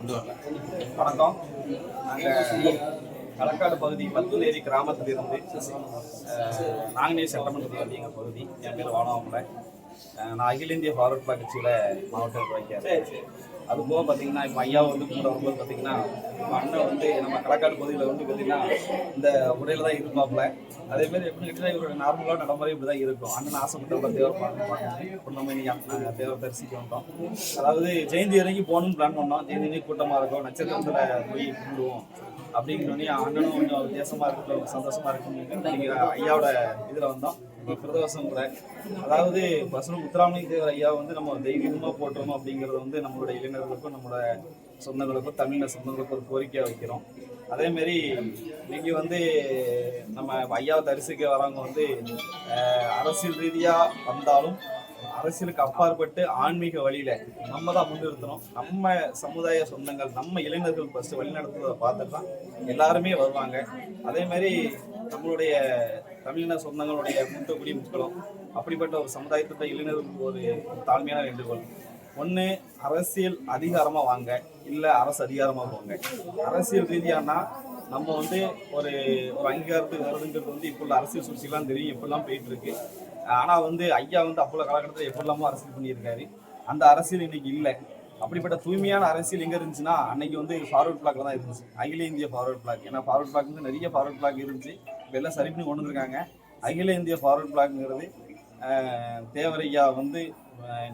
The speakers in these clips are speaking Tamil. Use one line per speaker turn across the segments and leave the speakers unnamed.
கொண்டு வரல
வணக்கம். நாங்கள் களக்காடு பகுதி பத்துலேரி கிராமத்தில் இருந்து நாங்குநேரி சட்டமன்றத்தில் எங்கள் பகுதி. என் பேர் வானவங்களை நான் அகில இந்திய ஃபார்வர்ட் பிளாக் கட்சியில் மாவட்ட நிர்வாகிக்காரு அது போக பார்த்தீங்கன்னா இப்போ ஐயா வந்து கூட வரும்போது பார்த்தீங்கன்னா இப்போ அண்ணன் வந்து நம்ம களக்காடு பகுதியில் வந்து பார்த்தீங்கன்னா இந்த உடையில தான் இருப்பாப்புல. அதே மாதிரி எப்படி கேட்டீங்கன்னா இவரோட நார்மலாக நடைமுறை இப்படி தான் இருக்கும். அண்ணன் ஆசைப்பட்ட தேவர் பார்க்கணும் நம்ம இன்னைக்கு தேவர் தரிசிக்க வந்தோம். அதாவது ஜெயந்தி வரைக்கும் போகணும்னு பிளான் பண்ணோம். ஜெயந்தி கூட்டமாக இருக்கும். நட்சத்திரத்தில் போய் கும்பிடுவோம். அப்படிங்கிறோடனே அண்ணனும் கொஞ்சம் வித்தியாசமா இருக்கட்டும் சந்தோஷமா இருக்கும் நீங்க ஐயாவோட இதுல வந்தோம். பிரதோஷம் கூட. அதாவது பசனம் முத்துராமலிங்க தேவர் ஐயா வந்து நம்ம தெய்வீகமாக போட்டுறோம் அப்படிங்கறது வந்து நம்மளோட இளைஞர்களுக்கும் நம்மளோட சொந்தங்களுக்கும் தமிழ சொந்தங்களுக்கும் ஒரு கோரிக்கையாக வைக்கிறோம். அதேமாரி மாதிரி இன்னைக்கு வந்து நம்ம ஐயாவை தரிசிக்க வரவங்க வந்து அரசியல் ரீதியாக வந்தாலும் அரசியலுக்கு அப்பாற்பட்டு ஆன்மீக வழியில நம்ம தான் முன்னிறுத்தணும். நம்ம சமுதாய சொந்தங்கள் நம்ம இளைஞர்கள் ஃபர்ஸ்ட் வழிநடத்துறதை பார்த்துட்டு தான் எல்லாருமே வருவாங்க. அதே மாதிரி நம்மளுடைய தமிழின சொந்தங்களுடைய மூத்த குடி மக்களும் அப்படிப்பட்ட ஒரு சமுதாயத்திட்ட இளைஞர்களுக்கு ஒரு தாழ்மையான வேண்டுகோள். ஒன்று அரசியல் அதிகாரமாக வாங்க இல்லை அரசு அதிகாரமாக போங்க. அரசியல் ரீதியானா நம்ம வந்து ஒரு ஒரு அங்கீகாரத்துக்கு வருதுங்கிறது வந்து இப்போ உள்ள அரசியல் சூழ்ச்சிலாம் தெரியும் எப்படிலாம் போயிட்டு இருக்கு ஆனால் வந்து ஐயா வந்து அவ்வளோ காலகட்டத்தில் எப்படிலாமோ அரசியல் பண்ணியிருக்காரு. அந்த அரசியல் இன்னைக்கு இல்லை. அப்படிப்பட்ட தூய்மையான அரசியல் எங்கே இருந்துச்சுன்னா அன்னைக்கு வந்து ஃபார்வர்ட் பிளாக்ல தான் இருந்துச்சு. அகில இந்திய ஃபார்வர்ட் பிளாக் ஏன்னா ஃபார்வர்ட் பிளாக் வந்து நிறைய ஃபார்வர்ட் பிளாக் இருந்துச்சு. இப்போ எல்லாம் சரி பண்ணி கொண்டு வந்திருக்காங்க. அகில இந்திய ஃபார்வர்ட் பிளாக்ங்கிறது தேவரையா வந்து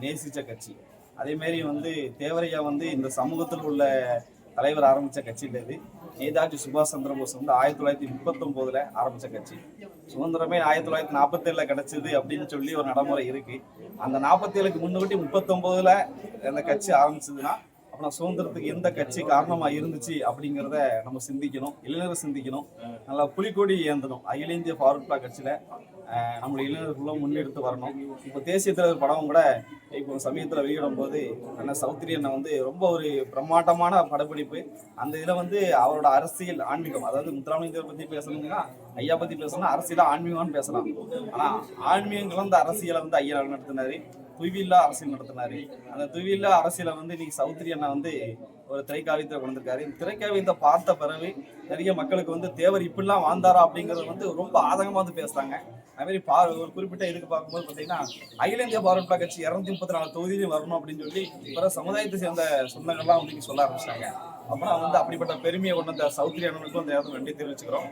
நேசித்த கட்சி. அதேமாரி வந்து தேவரையா வந்து இந்த சமூகத்தில் உள்ள தலைவர் ஆரம்பித்த கட்சியில் இது நேதாஜி சுபாஷ் சந்திர போஸ் வந்து ஆயிரத்தி தொள்ளாயிரத்தி முப்பத்தொம்போதில் ஆரம்பித்த கட்சி. சுதந்திரமே ஆயிரத்தி தொள்ளாயிரத்தி நாற்பத்தேழில் கிடச்சிது அப்படின்னு சொல்லி ஒரு நடைமுறை இருக்குது அந்த நாற்பத்தேழுக்கு முன்னூட்டி முப்பத்தொம்போதில் அந்த கட்சி ஆரம்பிச்சதுன்னா அப்புறம் சுதந்திரத்துக்கு எந்த கட்சி காரணமாக இருந்துச்சு அப்படிங்கிறத நம்ம சிந்திக்கணும் இளைஞர்கள் சிந்திக்கணும். நல்லா புலிக்கொடி ஏந்தணும் அகில இந்திய ஃபார்வர்ட் பிளாக் நம்மளுடைய இளைஞர்களும் முன்னெடுத்து வரணும். இப்போ தேசிய தலைவர் படம் கூட இப்போ சமயத்தில் வெளியிடும் போது அண்ணன் சௌத்ரி அண்ணன் வந்து ரொம்ப ஒரு பிரம்மாண்டமான படப்பிடிப்பு. அந்த இதில் வந்து அவரோட அரசியல் ஆன்மீகம் அதாவது முத்துராமலிங்க பற்றி பேசணுங்கன்னா ஐயா பற்றி பேசணும் அரசியலாக ஆன்மீகம்னு பேசலாம். ஆனால் ஆன்மீகம் கலந்த அரசியலை வந்து ஐயா நடத்தினார். துவில்லா அரசியல் நடத்தினார். அந்த துவில்லா அரசியலை வந்து இன்னைக்கு சௌத்ரி அண்ணா வந்து ஒரு திரைக்காவியத்தை கொண்டிருக்காரு இந்த திரைக்காவியத்தை பார்த்த பிறகு நிறைய மக்களுக்கு வந்து தேவர் இப்படிலாம் வாழ்ந்தாரா? அப்படிங்கிறது வந்து ரொம்ப ஆதங்கமாக வந்து பேசுகிறாங்க அதுமாரி பா ஒரு குறிப்பிட்ட இதுக்கு பார்க்கும்போது பார்த்தீங்கன்னா அகில இந்திய பார்வர்ட் கட்சி இரநூத்தி முப்பத்தி நாலு தொகுதியிலும் வரணும் அப்படின்னு சொல்லி பிற சமுதாயத்தை சேர்ந்த சொந்தங்கள்லாம் வந்து சொல்ல ஆரம்பிச்சிட்டாங்க. அப்புறம் வந்து அப்படிப்பட்ட பெருமையை கொண்டு வந்த சௌத்ரி அண்ணனுக்கும் அந்த இடத்துல நன்றி தெரிவிச்சுக்கிறோம்.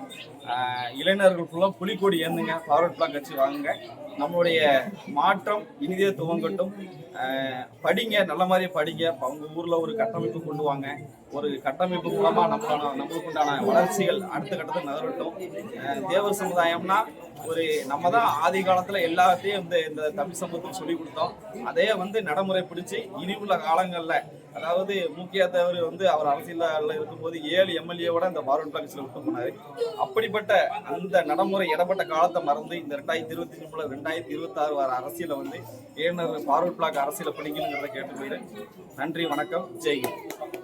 இளைஞர்கள் ஃபுல்லாக புலிக்கோடி ஏந்துங்க ஃபார்வர்ட் பிளாக் கட்சி வாங்குங்க. நம்மளுடைய மாற்றம் இனிதே துவங்கட்டும். படிங்க நல்ல மாதிரி படிங்க. அவங்க ஊரில் ஒரு கட்டமைப்பு கொண்டு வாங்க. ஒரு கட்டமைப்பு மூலமாக நம்மளான நம்மளுக்கு உண்டான வளர்ச்சிகள் அடுத்த கட்டத்தில் நகரட்டும். தேவர் சமுதாயம்னா ஒரு நம்ம தான் ஆதி காலத்தில் எல்லாத்தையும் இந்த இந்த தமிழ் சமூகத்துக்கு சொல்லி கொடுத்தோம். அதே வந்து நடைமுறை பிடிச்சி இனி உள்ள காலங்களில் அதாவது முக்கிய தவறு வந்து அவர் அரசியலில் இருக்கும்போது ஏழு எம்எல்ஏவோட இந்த பார்வர்ட் பிளாக்ஸில் விட்டு போனார். அப்படிப்பட்ட அந்த நடைமுறை இடப்பட்ட காலத்தை மறந்து இந்த ரெண்டாயிரத்தி இருபத்தி மூணு ரெண்டாயிரத்தி இருபத்தாறு வர அரசியலை வந்து ஏனர் ஃபார்வர்ட் பிளாக் அரசியலை பிடிக்கணுங்கிறத கேட்டு போயிரு நன்றி வணக்கம் ஜெய்ஹிந்த்.